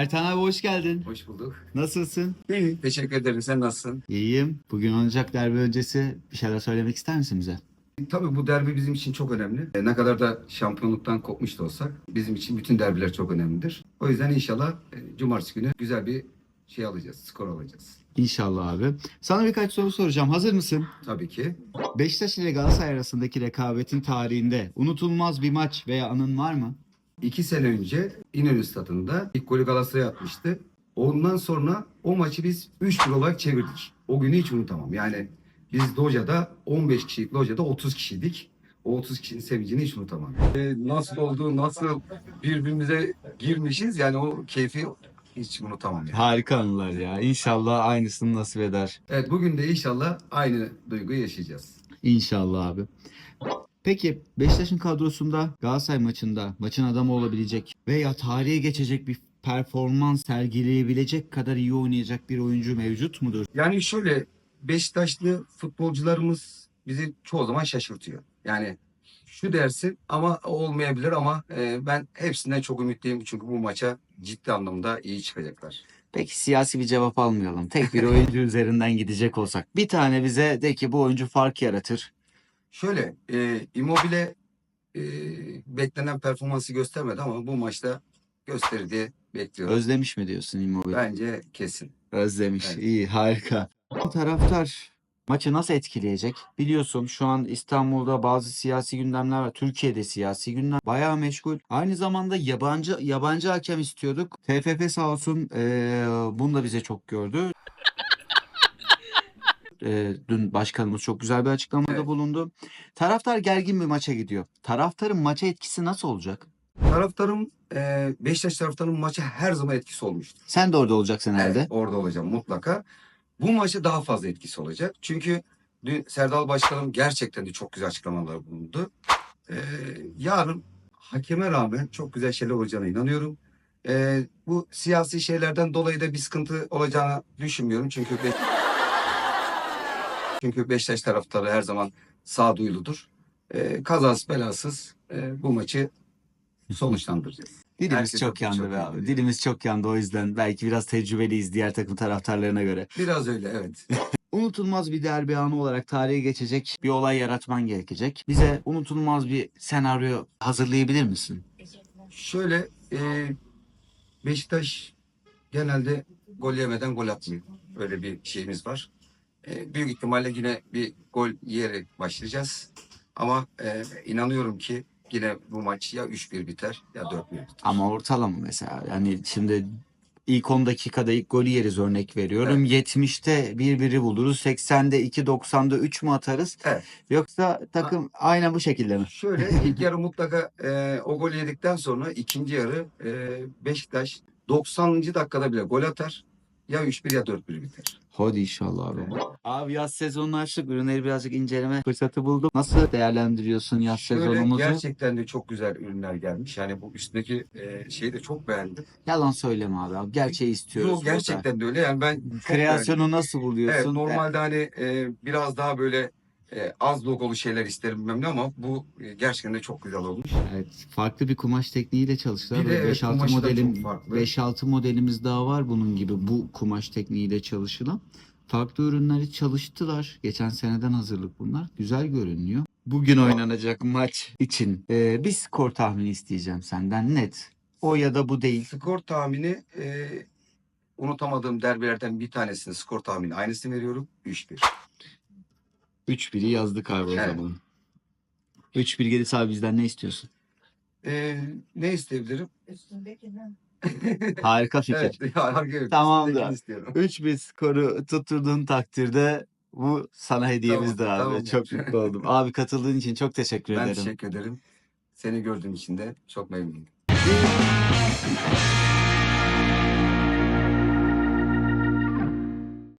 Ertan abi hoş geldin. Hoş bulduk. Nasılsın? İyi. Teşekkür ederim. Sen nasılsın? İyiyim. Bugün oynayacak derbi öncesi bir şeyler söylemek ister misin bize? Tabii bu derbi bizim için çok önemli. E, Ne kadar da şampiyonluktan kopmuş da olsak bizim için bütün derbiler çok önemlidir. O yüzden inşallah e, cumartesi günü güzel bir şey alacağız, skor alacağız. İnşallah abi. Sana birkaç soru soracağım. Hazır mısın? Tabii ki. Beşiktaş ile Galatasaray arasındaki rekabetin tarihinde unutulmaz bir maç veya anın var mı? İki sene önce İnönü Stadı'nda ilk golü Galatasaray atmıştı. Ondan sonra o maçı biz 3-1 olarak çevirdik. O günü hiç unutamam. Yani biz locada 15 kişilik locada 30 kişiydik. O 30 kişinin sevincini hiç unutamam. E, nasıl oldu, nasıl birbirimize girmişiz yani o keyfi hiç unutamam. Yani. Harika anılar ya. İnşallah aynısını nasip eder. Evet bugün de inşallah aynı duyguyu yaşayacağız. İnşallah abi. Peki Beşiktaş'ın kadrosunda Galatasaray maçında maçın adamı olabilecek veya tarihe geçecek bir performans sergileyebilecek kadar iyi oynayacak bir oyuncu mevcut mudur? Yani şöyle Beşiktaşlı futbolcularımız bizi çoğu zaman şaşırtıyor. Yani şu dersin ama olmayabilir ama e, ben hepsinden çok ümitliyim çünkü bu maça ciddi anlamda iyi çıkacaklar. Peki siyasi bir cevap almayalım. Tek bir oyuncu üzerinden gidecek olsak. Bir tane bize de ki bu oyuncu fark yaratır. Şöyle e, Immobile e, beklenen performansı göstermedi ama bu maçta gösterir diye bekliyorum. Özlemiş mi diyorsun Immobile? Bence kesin. Özlemiş. Evet. İyi, harika. Taraftar maçı nasıl etkileyecek? Biliyorsun şu an İstanbul'da bazı siyasi gündemler var. Türkiye'de siyasi gündem bayağı meşgul. Aynı zamanda yabancı yabancı hakem istiyorduk. TFF sağ olsun eee bunu da bize çok gördü. Eee, dün başkanımız çok güzel bir açıklamada Evet. bulundu. Taraftar gergin bir maça gidiyor. Taraftarın maça etkisi nasıl olacak? Taraftarım e, Beşiktaş taraftarının maça her zaman etkisi olmuştur. Sen de orada olacaksın herhalde. Evet, orada olacağım mutlaka. Bu maçta daha fazla etkisi olacak. Çünkü dün Serdal Başkanım gerçekten de çok güzel açıklamalar bulundu. Ee, yarın hakeme rağmen çok güzel şeyler olacağına inanıyorum. Ee, bu siyasi şeylerden dolayı da bir sıkıntı olacağını düşünmüyorum. Çünkü çünkü Beşiktaş taraftarı her zaman sağduyuludur. Ee, kazasız belasız e, bu maçı sonuçlandıracağız. Dilimiz Herkes çok yandı çok be abi. Dilimiz çok yandı o yüzden. Belki biraz tecrübeliyiz diğer takım taraftarlarına göre. Biraz öyle evet. Unutulmaz bir derbi anı olarak tarihe geçecek bir olay yaratman gerekecek. Bize unutulmaz bir senaryo hazırlayabilir misin? Şöyle e, Beşiktaş genelde gol yemeden gol atmıyor. Öyle bir şeyimiz var. E, büyük ihtimalle yine bir gol yiyerek başlayacağız. Ama e, inanıyorum ki yine bu maç ya 3-1 biter ya 4-1 biter. Ama ortalama mesela. Yani şimdi ilk 10 dakikada ilk golü yeriz örnek veriyorum. 70'te birbiri buluruz. 80'de 2, 90'da 3 mü atarız? Evet. Yoksa takım aynen bu şekilde mi? Şöyle ilk yarı mutlaka e, o gol yedikten sonra ikinci yarı e, Beşiktaş 90. dakikada bile gol atar. Ya 3-1 ya 4-1 biter. Hadi inşallah abi. Evet. Abi yaz sezonunu açtık. Ürünleri birazcık inceleme fırsatı buldum. Nasıl değerlendiriyorsun yaz Şöyle sezonumuzu? gerçekten de çok güzel ürünler gelmiş. Yani bu üstteki e, şeyi de çok beğendim. Yalan söyleme abi. abi. Gerçeği istiyoruz. Yok gerçekten de öyle. Yani ben burada. çok beğendim. Kreasyonu nasıl Evet buluyorsun? normalde hani e, biraz daha böyle e, az logolu şeyler isterim bilmem ne ama bu e, gerçekten de çok güzel olmuş. Evet, farklı bir kumaş tekniğiyle çalıştılar. Bir de Ve evet, 5-6 kumaşı da modelim çok farklı. 5-6 modelimiz daha var bunun gibi bu kumaş tekniğiyle çalışılan. Farklı ürünleri çalıştılar. Geçen seneden hazırlık bunlar. Güzel görünüyor. Bugün oynanacak maç için e, bir skor tahmini isteyeceğim senden net. O ya da bu değil. Skor tahmini e, unutamadığım derbilerden bir tanesinin skor tahmini aynısını veriyorum. 3-1. 3-1'i yazdık abi o Evet. zaman. 3-1 gelirse abi bizden ne istiyorsun? E, ne isteyebilirim? Üstündekinden. Harika fikir. Evet. ya, evet, Tamamdır. üstündekini istiyorum. 3-1 skoru tutturduğun takdirde bu sana hediyemizdir Tamam, abi. tamam. Çok mutlu oldum. Abi katıldığın için çok teşekkür Ben ederim. teşekkür ederim. Seni gördüğüm için de çok memnunum.